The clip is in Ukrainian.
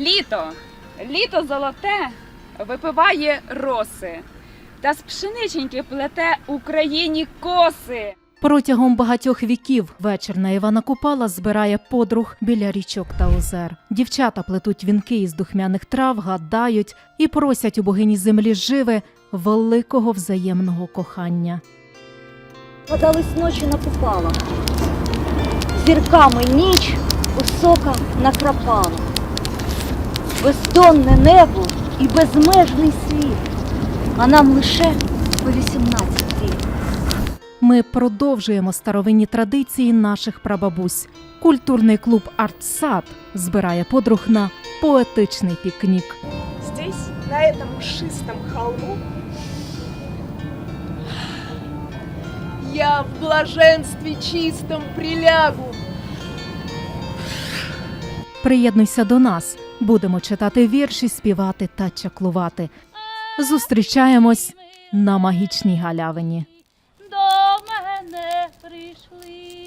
Літо, літо золоте випиває роси, та з пшениченьки плете Україні коси. Протягом багатьох віків вечір на Івана Купала збирає подруг біля річок та озер. Дівчата плетуть вінки із духмяних трав, гадають і просять у богині землі живи великого взаємного кохання. Подались ночі на купала. Зірками ніч висока накрапала. Бездонне небо і безмежний світ, а нам лише по 18 літ. Ми продовжуємо старовинні традиції наших прабабусь. Культурний клуб «Артсад» збирає подруг на поетичний пікнік. Здесь, на этом мшистом холму, я в блаженстве чистом прилягу. Приєднуйся до нас. Будемо читати вірші, співати та чаклувати. Зустрічаємось на магічній галявині. До мене прийшли.